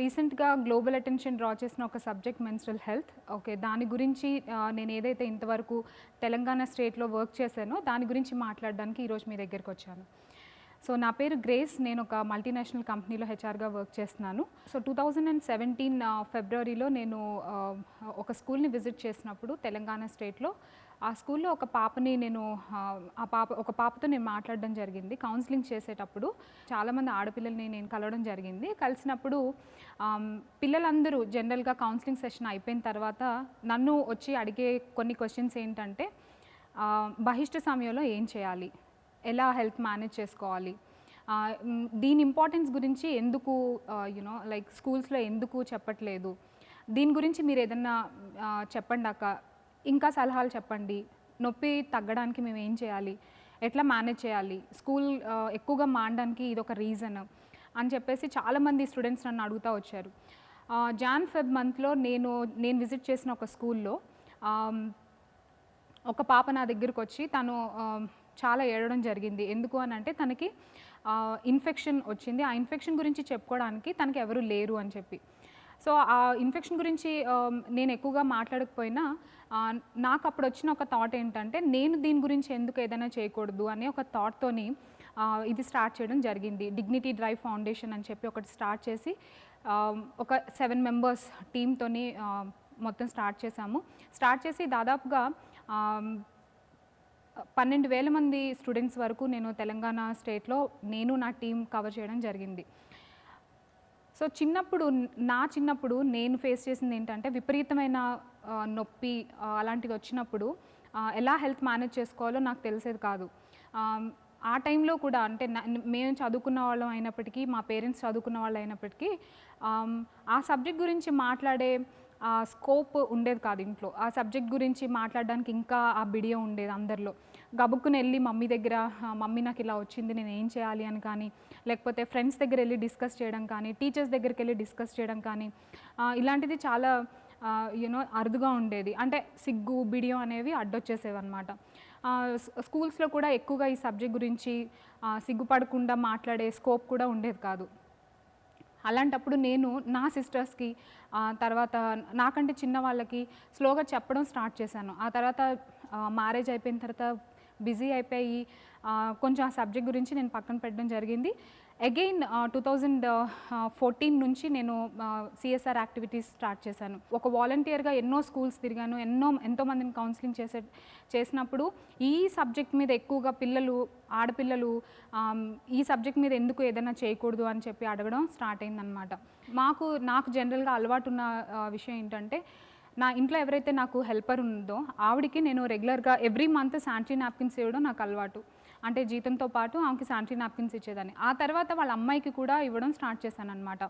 రీసెంట్గా global attention draw చేసిన ఒక సబ్జెక్ట్ మెన్స్ట్రల్ హెల్త్. ఓకే దాని గురించి నేను ఏదైతే ఇంతవరకు తెలంగాణ స్టేట్లో వర్క్ చేశానో దాని గురించి మాట్లాడడానికి ఈరోజు మీ దగ్గరికి వచ్చాను. సో నా పేరు గ్రేస్ నేను ఒక మల్టీనేషనల్ కంపెనీలో హెచ్ఆర్గా వర్క్ చేస్తున్నాను. So two thousand and seventeen ఫిబ్రవరిలో నేను ఒక స్కూల్ని విజిట్ చేసినప్పుడు తెలంగాణ స్టేట్లో ఆ స్కూల్లో ఒక పాపని నేను ఆ, పాప ఒక పాపతో నేను మాట్లాడడం జరిగింది. కౌన్సిలింగ్ చేసేటప్పుడు చాలామంది ఆడపిల్లల్ని నేను కలవడం జరిగింది. కలిసినప్పుడు పిల్లలందరూ జనరల్గా కౌన్సిలింగ్ సెషన్ అయిపోయిన తర్వాత నన్ను వచ్చి అడిగే కొన్ని క్వశ్చన్స్ ఏంటంటే బహిష్ట సమయంలో ఏం చేయాలి? ఎలా హెల్త్ మేనేజ్ చేసుకోవాలి? దీని ఇంపార్టెన్స్ గురించి ఎందుకు యునో లైక్ స్కూల్స్లో ఎందుకు చెప్పట్లేదు? దీని గురించి మీరు ఏదన్నా చెప్పండి అక్క. ఇంకా సలహాలు చెప్పండి. నొప్పి తగ్గడానికి మేము ఏం చేయాలి? ఎట్లా మేనేజ్ చేయాలి? స్కూల్ ఎక్కువగా మానడానికి ఇది ఒక రీజన్ అని చెప్పేసి చాలామంది స్టూడెంట్స్ నన్ను అడుగుతూ వచ్చారు. జాన్ ఫెబ్ మంత్లో నేను నేను విజిట్ చేసిన ఒక స్కూల్లో ఒక పాప నా దగ్గరకు వచ్చి తను చాలా ఏడవడం జరిగింది. ఎందుకు అని అంటే తనకి ఇన్ఫెక్షన్ వచ్చింది. ఆ ఇన్ఫెక్షన్ గురించి చెప్పుకోవడానికి తనకి ఎవరు లేరు అని చెప్పి. సో ఆ ఇన్ఫెక్షన్ గురించి నేను ఎక్కువగా మాట్లాడకపోయినా నాకు అప్పుడు వచ్చిన ఒక థాట్ ఏంటంటే నేను దీని గురించి ఎందుకు ఏదైనా చేయకూడదు అనే ఒక థాట్తోని ఇది స్టార్ట్ చేయడం జరిగింది. డిగ్నిటీ డ్రైవ్ ఫౌండేషన్ అని చెప్పి ఒకటి స్టార్ట్ చేసి ఒక సెవెన్ మెంబర్స్ టీమ్తోని మొత్తం స్టార్ట్ చేశాము. స్టార్ట్ చేసి దాదాపుగా పన్నెండు వేల మంది స్టూడెంట్స్ వరకు నేను తెలంగాణ స్టేట్లో నేను నా టీం కవర్ చేయడం జరిగింది. సో చిన్నప్పుడు నా చిన్నప్పుడు నేను ఫేస్ చేసింది ఏంటంటే విపరీతమైన నొప్పి అలాంటిది వచ్చినప్పుడు ఎలా హెల్త్ మేనేజ్ చేసుకోవాలో నాకు తెలిసేది కాదు. ఆ, టైంలో కూడా అంటే మేము చదువుకున్న వాళ్ళం అయినప్పటికీ మా పేరెంట్స్ చదువుకున్న వాళ్ళు అయినప్పటికీ ఆ సబ్జెక్ట్ గురించి మాట్లాడే స్కోప్ ఉండేది కాదు ఇంట్లో. ఆ సబ్జెక్ట్ గురించి మాట్లాడడానికి ఇంకా ఆ బిడియం ఉండేది అందరిలో. గబుక్కుని వెళ్ళి మమ్మీ దగ్గర మమ్మీ నాకు ఇలా వచ్చింది నేను ఏం చేయాలి? అని కానీ లేకపోతే ఫ్రెండ్స్ దగ్గర వెళ్ళి డిస్కస్ చేయడం కానీ టీచర్స్ దగ్గరికి వెళ్ళి డిస్కస్ చేయడం కానీ ఇలాంటిది చాలా యూనో అరుదుగా ఉండేది. అంటే సిగ్గు బిడియం అనేవి అడ్డొచ్చేసేవి అనమాట స్కూల్స్లో కూడా ఎక్కువగా ఈ సబ్జెక్ట్ గురించి సిగ్గుపడకుండా మాట్లాడే స్కోప్ కూడా ఉండేది కాదు. అలాంటప్పుడు నేను నా సిస్టర్స్కి తర్వాత నాకంటే చిన్న వాళ్ళకి స్లోగా చెప్పడం స్టార్ట్ చేశాను. ఆ తర్వాత మ్యారేజ్ అయిపోయిన తర్వాత బిజీ అయిపోయి కొంచెం ఆ సబ్జెక్ట్ గురించి నేను పక్కన పెట్టడం జరిగింది. అగైన్ టూ థౌజండ్ ఫోర్టీన్ నుంచి నేను సిఎస్ఆర్ యాక్టివిటీస్ స్టార్ట్ చేశాను. ఒక వాలంటీర్గా ఎన్నో స్కూల్స్ తిరిగాను ఎన్నో ఎంతో మందిని కౌన్సిలింగ్ చేసే చేసినప్పుడు ఈ సబ్జెక్ట్ మీద ఎక్కువగా పిల్లలు ఆడపిల్లలు um, ఈ సబ్జెక్ట్ మీద ఎందుకు ఏదైనా చేయకూడదు అని చెప్పి అడగడం స్టార్ట్ అయిందనమాట మాకు నాకు జనరల్గా అలవాటు ఉన్న uh, విషయం ఏంటంటే నా ఇంట్లో ఎవరైతే నాకు హెల్పర్ ఉందో ఆవిడకి నేను రెగ్యులర్గా ఎవ్రీ మంత్ శానిటరీ నాప్కిన్స్ ఇవ్వడం నాకు అలవాటు. అంటే జీతంతో పాటు ఆమెకి శానిటరీ నాప్కిన్స్ ఇచ్చేదాన్ని. ఆ తర్వాత వాళ్ళ అమ్మాయికి కూడా ఇవ్వడం స్టార్ట్ చేశాను అనమాట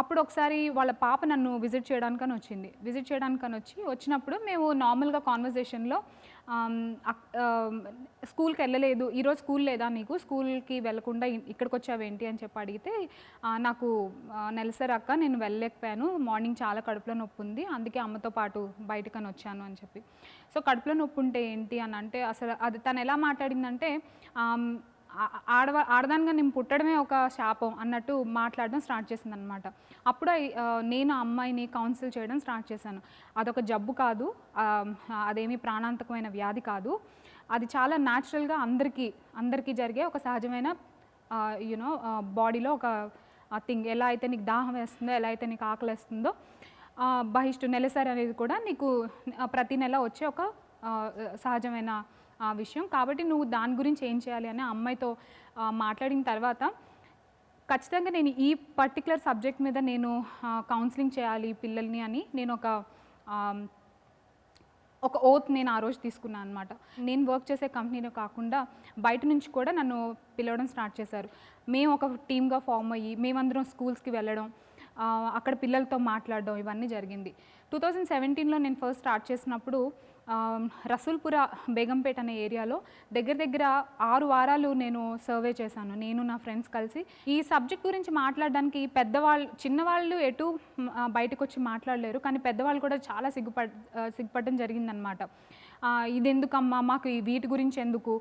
అప్పుడు ఒకసారి వాళ్ళ పాప నన్ను విజిట్ చేయడానికని వచ్చింది. విజిట్ చేయడానికని వచ్చి వచ్చినప్పుడు మేము నార్మల్గా కాన్వర్జేషన్లో స్కూల్కి వెళ్ళలేదు. ఈరోజు స్కూల్ లేదా నీకు? స్కూల్కి వెళ్ళకుండా ఇక్కడికి వచ్చావేంటి అని చెప్పి అడిగితే నాకు నెలసరి అక్క నేను వెళ్ళలేకపోయాను. మార్నింగ్ చాలా కడుపులో నొప్పి ఉంది. అందుకే అమ్మతో పాటు బయటకని వచ్చాను అని చెప్పి. సో కడుపులో నొప్పి ఉంటే ఏంటి అని అంటే అసలు అది తను ఎలా మాట్లాడిందంటే ఆడవ ఆడదానిగా నేను పుట్టడమే ఒక శాపం అన్నట్టు మాట్లాడడం స్టార్ట్ చేసింది అనమాట అప్పుడు నేను ఆ అమ్మాయిని కౌన్సిల్ చేయడం స్టార్ట్ చేశాను. అదొక జబ్బు కాదు అదేమి ప్రాణాంతకమైన వ్యాధి కాదు. అది చాలా న్యాచురల్గా అందరికీ అందరికీ జరిగే ఒక సహజమైన యూనో బాడీలో ఒక థింగ్ ఎలా అయితే నీకు దాహం వేస్తుందో ఎలా అయితే నీకు ఆకలి వేస్తుందో బహిష్టు నెలసరి అనేది కూడా నీకు ప్రతి నెల వచ్చే ఒక సహజమైన ఆ విషయం. కాబట్టి నువ్వు దాని గురించి ఏం చేయాలి అని అమ్మాయితో మాట్లాడిన తర్వాత ఖచ్చితంగా నేను ఈ పర్టికులర్ సబ్జెక్ట్ మీద నేను కౌన్సిలింగ్ చేయాలి పిల్లల్ని అని నేను ఒక ఒక ఓత్ నేను ఆ రోజు తీసుకున్నాను అనమాట నేను వర్క్ చేసే కంపెనీలో కాకుండా బయట నుంచి కూడా నన్ను పిలవడం స్టార్ట్ చేశారు. మేము ఒక టీమ్గా ఫామ్ అయ్యి మేమందరం స్కూల్స్కి వెళ్ళడం అక్కడ పిల్లలతో మాట్లాడడం ఇవన్నీ జరిగింది. టూ థౌజండ్ సెవెంటీన్లో నేను ఫస్ట్ స్టార్ట్ చేసినప్పుడు రసూల్పుర బేగంపేట అనే ఏరియాలో దగ్గర దగ్గర ఆరు వారాలు నేను సర్వే చేశాను. నేను నా ఫ్రెండ్స్ కలిసి. ఈ సబ్జెక్ట్ గురించి మాట్లాడడానికి పెద్దవాళ్ళు చిన్నవాళ్ళు ఎటు బయటకు వచ్చి మాట్లాడలేరు. కానీ పెద్దవాళ్ళు కూడా చాలా సిగ్గుపడ్ సిగ్గుపడడం జరిగిందనమాట ఇది ఎందుకమ్మా మాకు వీటి గురించి ఎందుకు?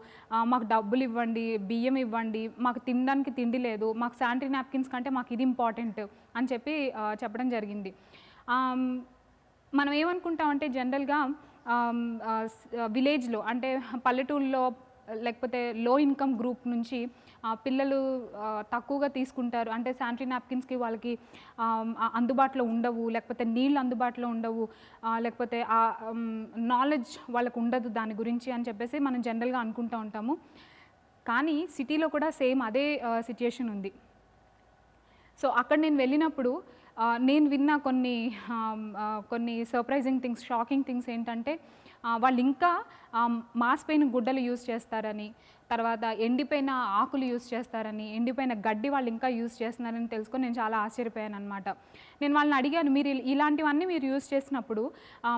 మాకు డబ్బులు ఇవ్వండి బియ్యం ఇవ్వండి మాకు తినడానికి తిండి లేదు మాకు శానిటరీ నాప్కిన్స్ కంటే మాకు ఇది ఇంపార్టెంట్ అని చెప్పి చెప్పడం జరిగింది. మనం ఏమనుకుంటామంటే జనరల్గా విలేజ్లో అంటే పల్లెటూళ్ళలో లేకపోతే లో ఇన్కమ్ గ్రూప్ నుంచి పిల్లలు తక్కువగా తీసుకుంటారు. అంటే శానిటరీ నాప్కిన్స్కి వాళ్ళకి అందుబాటులో ఉండవు. లేకపోతే నీళ్ళు అందుబాటులో ఉండవు. లేకపోతే ఆ నాలెడ్జ్ వాళ్ళకు ఉండదు దాని గురించి అని చెప్పేసి మనం జనరల్గా అనుకుంటూ ఉంటాము. కానీ సిటీలో కూడా సేమ్ అదే సిచ్యుయేషన్ ఉంది. సో అక్కడ నేను వెళ్ళినప్పుడు నేను విన్న కొన్ని కొన్ని సర్ప్రైజింగ్ థింగ్స్ షాకింగ్ థింగ్స్ ఏంటంటే వాళ్ళు ఇంకా మాసిపోయిన గుడ్డలు యూజ్ చేస్తారని తర్వాత ఎండిపోయిన ఆకులు యూజ్ చేస్తారని ఎండిపోయిన గడ్డి వాళ్ళు ఇంకా యూజ్ చేస్తున్నారని తెలుసుకొని నేను చాలా ఆశ్చర్యపోయాను అనమాట నేను వాళ్ళని అడిగాను మీరు ఇలాంటివన్నీ మీరు యూజ్ చేసినప్పుడు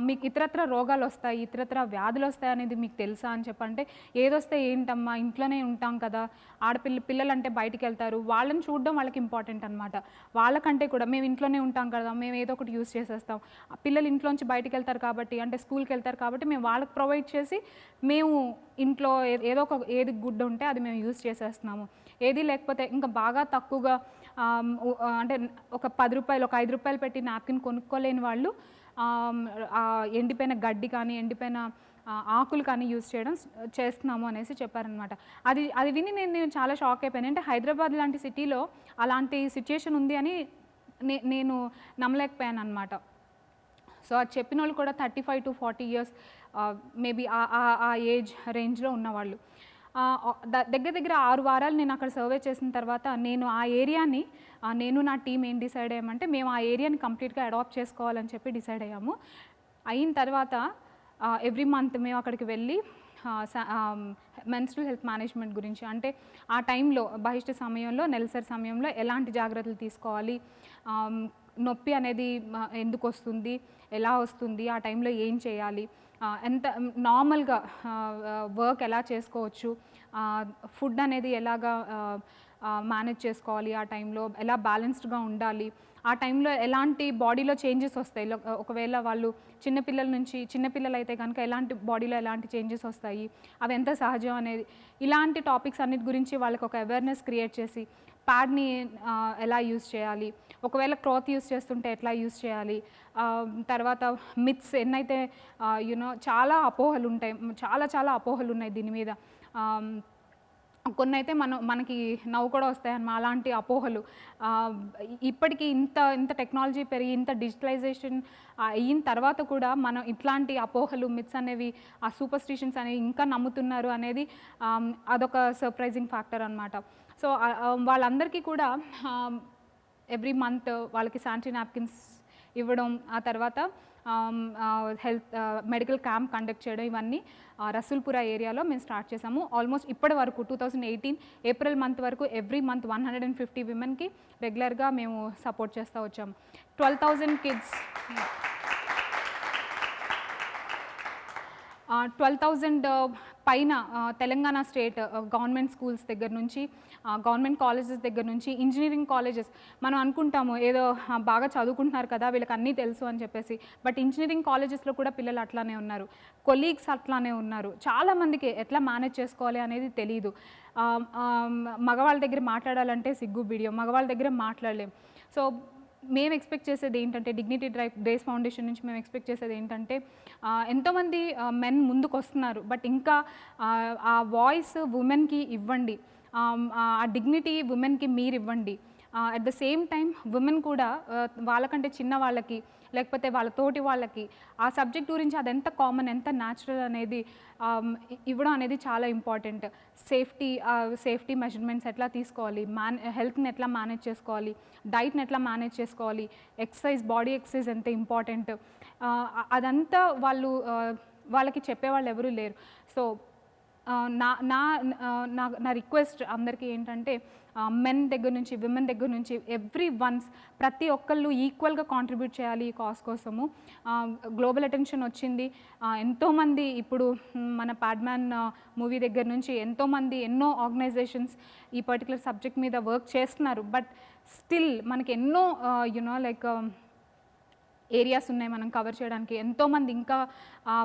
మీకు ఇతరత్ర రోగాలు వస్తాయి ఇతరత్ర వ్యాధులు వస్తాయి అనేది మీకు తెలుసా? అని చెప్పంటే ఏదొస్తే ఏంటమ్మా ఇంట్లోనే ఉంటాం కదా ఆడపిల్ల పిల్లలు అంటే బయటికి వెళ్తారు వాళ్ళని చూడడం వాళ్ళకి ఇంపార్టెంట్ అనమాట వాళ్ళకంటే కూడా మేము ఇంట్లోనే ఉంటాం కదా మేము ఏదో ఒకటి యూస్ చేసేస్తాం. ఆ పిల్లలు ఇంట్లోంచి బయటికి వెళ్తారు కాబట్టి అంటే స్కూల్కి వెళ్తారు కాబట్టి మేము వాళ్ళకి ప్రొవైడ్ చేసి మేము ఇంట్లో ఏదో ఒక ఏది గుడ్డ ఉంటే అది మేము యూజ్ చేసేస్తున్నాము. ఏది లేకపోతే ఇంకా బాగా తక్కువగా అంటే ఒక పది రూపాయలు ఒక ఐదు రూపాయలు పెట్టి నాప్కిన్ కొనుక్కోలేని వాళ్ళు ఎండిపోయిన గడ్డి కానీ ఎండిపోయిన ఆకులు కానీ యూజ్ చేయడం చేస్తున్నాము అనేసి చెప్పారనమాట అది అది విని నేను నేను చాలా షాక్ అయిపోయాను. అంటే హైదరాబాద్ లాంటి సిటీలో అలాంటి సిచ్యుయేషన్ ఉంది అని నే నేను నమ్మలేకపోయాను అనమాట సో అది చెప్పిన వాళ్ళు కూడా thirty five to forty years maybe ఆ ఏజ్ రేంజ్లో ఉన్నవాళ్ళు. దగ్గర దగ్గర ఆరు వారాలు నేను అక్కడ సర్వే చేసిన తర్వాత నేను ఆ ఏరియాని నేను నా టీం ఏం డిసైడ్ అయ్యామంటే మేము ఆ ఏరియాని కంప్లీట్గా అడాప్ట్ చేసుకోవాలని చెప్పి డిసైడ్ అయ్యాము. అయిన తర్వాత ఎవ్రీ మంత్ మేము అక్కడికి వెళ్ళి మెన్స్ట్రల్ హెల్త్ మేనేజ్మెంట్ గురించి అంటే ఆ టైంలో బహిష్ట సమయంలో నెలసరి సమయంలో ఎలాంటి జాగ్రత్తలు తీసుకోవాలి నొప్పి అనేది ఎందుకు వస్తుంది ఎలా వస్తుంది ఆ టైంలో ఏం చేయాలి ఎంత నార్మల్గా వర్క్ ఎలా చేసుకోవచ్చు? ఫుడ్ అనేది ఎలాగా మేనేజ్ చేసుకోవాలి ఆ టైంలో? ఎలా బ్యాలెన్స్డ్గా ఉండాలి? ఆ టైంలో ఎలాంటి బాడీలో చేంజెస్ వస్తాయి? ఒకవేళ వాళ్ళు చిన్నపిల్లల నుంచి చిన్నపిల్లలు అయితే కనుక ఎలాంటి బాడీలో ఎలాంటి చేంజెస్ వస్తాయి? అవి ఎంత సహజం అనేది ఇలాంటి టాపిక్స్ అన్నిటి గురించి వాళ్ళకి ఒక అవేర్నెస్ క్రియేట్ చేసి ప్యాడ్ని ఎలా యూస్ చేయాలి? ఒకవేళ క్లాత్ యూస్ చేస్తుంటే ఎట్లా యూస్ చేయాలి? తర్వాత మిత్స్ ఎన్నైతే యూనో చాలా అపోహలు ఉంటాయి చాలా చాలా అపోహలు ఉన్నాయి దీని మీద. కొన్ని అయితే మనం మనకి నవ్వు కూడా వస్తాయన్నమా అలాంటి అపోహలు. ఇప్పటికీ ఇంత ఇంత టెక్నాలజీ పెరిగి ఇంత డిజిటలైజేషన్ అయిన తర్వాత కూడా మనం ఇట్లాంటి అపోహలు మిత్స్ అనేవి ఆ సూపర్ స్టిషన్స్ అనేవి ఇంకా నమ్ముతున్నారు అనేది అదొక సర్ప్రైజింగ్ ఫ్యాక్టర్ అనమాట సో వాళ్ళందరికీ కూడా ఎవ్రీ మంత్ వాళ్ళకి శానిటరీ నాప్కిన్స్ ఇవ్వడం ఆ తర్వాత హెల్త్ మెడికల్ క్యాంప్ కండక్ట్ చేయడం ఇవన్నీ రసూల్పురా ఏరియాలో మేము స్టార్ట్ చేసాము ఆల్మోస్ట్ ఇప్పటి వరకు two thousand eighteen April month వరకు every month one hundred and fifty విమెన్కి రెగ్యులర్గా మేము సపోర్ట్ చేస్తూ వచ్చాము. Twelve thousand kids twelve thousand పైన తెలంగాణ స్టేట్ గవర్నమెంట్ స్కూల్స్ దగ్గర నుంచి గవర్నమెంట్ కాలేజెస్ దగ్గర నుంచి ఇంజనీరింగ్ కాలేజెస్ మనం అనుకుంటాము ఏదో బాగా చదువుకుంటున్నారు కదా వీళ్ళకి అన్నీ తెలుసు అని చెప్పేసి బట్ ఇంజనీరింగ్ కాలేజెస్లో కూడా పిల్లలు అట్లానే ఉన్నారు. కొలీగ్స్ అట్లానే ఉన్నారు. చాలామందికి ఎట్లా మేనేజ్ చేసుకోవాలి అనేది తెలియదు మగవాళ్ళ దగ్గర మాట్లాడాలంటే సిగ్గు బిడియో. మగవాళ్ళ దగ్గర మాట్లాడలేం. సో మేము ఎక్స్పెక్ట్ చేసేది ఏంటంటే డిగ్నిటీ డ్రైవ్ డేస్ ఫౌండేషన్ నుంచి మేము ఎక్స్పెక్ట్ చేసేది ఏంటంటే ఎంతోమంది మెన్ ముందుకు వస్తున్నారు బట్ ఇంకా ఆ, వాయిస్ ఉమెన్కి ఇవ్వండి. ఆ, ఆ డిగ్నిటీ ఉమెన్కి మీరు ఇవ్వండి at the same time women కూడా వాళ్ళకంటే చిన్న వాళ్ళకి లేకపోతే వాళ్ళ తోటి వాళ్ళకి ఆ సబ్జెక్ట్ గురించి అది ఎంత కామన్ ఎంత న్యాచురల్ అనేది um, ఇవ్వడం అనేది చాలా ఇంపార్టెంట్ సేఫ్టీ సేఫ్టీ మెజర్మెంట్స్ ఎట్లా తీసుకోవాలి? మ్యాన్ హెల్త్ని ఎట్లా మేనేజ్ చేసుకోవాలి? డైట్ని ఎట్లా మేనేజ్ చేసుకోవాలి? ఎక్సర్సైజ్ బాడీ ఎక్సర్సైజ్ ఎంత ఇంపార్టెంట్ అదంతా వాళ్ళు వాళ్ళకి చెప్పేవాళ్ళు ఎవరూ లేరు. సో నా నా నా నా రిక్వెస్ట్ అందరికీ ఏంటంటే మెన్ దగ్గర నుంచి విమెన్ దగ్గర నుంచి ఎవ్రీ వన్స్ ప్రతి ఒక్కళ్ళు ఈక్వల్గా కాంట్రిబ్యూట్ చేయాలి ఈ కాస్ కోసము. గ్లోబల్ అటెన్షన్ వచ్చింది. ఎంతోమంది ఇప్పుడు మన ప్యాడ్మ్యాన్ మూవీ దగ్గర నుంచి ఎంతోమంది ఎన్నో ఆర్గనైజేషన్స్ ఈ పర్టికులర్ సబ్జెక్ట్ మీద వర్క్ చేస్తున్నారు. బట్ స్టిల్ మనకి ఎన్నో యునో లైక్ um, ఏరియాస్ ఉన్నాయి మనం కవర్ చేయడానికి. ఎంతోమంది ఇంకా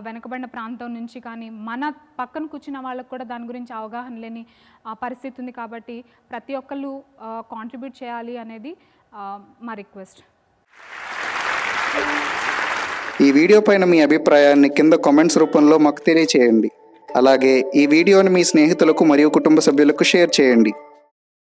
వెనుకబడిన వెనకబడిన ప్రాంతం నుంచి కానీ మన పక్కన కూర్చున్న వాళ్ళకు కూడా దాని గురించి అవగాహన లేని పరిస్థితి ఉంది కాబట్టి ప్రతి ఒక్కళ్ళు కాంట్రిబ్యూట్ చేయాలి అనేది మా రిక్వెస్ట్ ఈ వీడియో పైన మీ అభిప్రాయాన్ని కింద కామెంట్స్ రూపంలో మాకు తెలియచేయండి. అలాగే ఈ వీడియోని మీ స్నేహితులకు మరియు కుటుంబ సభ్యులకు షేర్ చేయండి.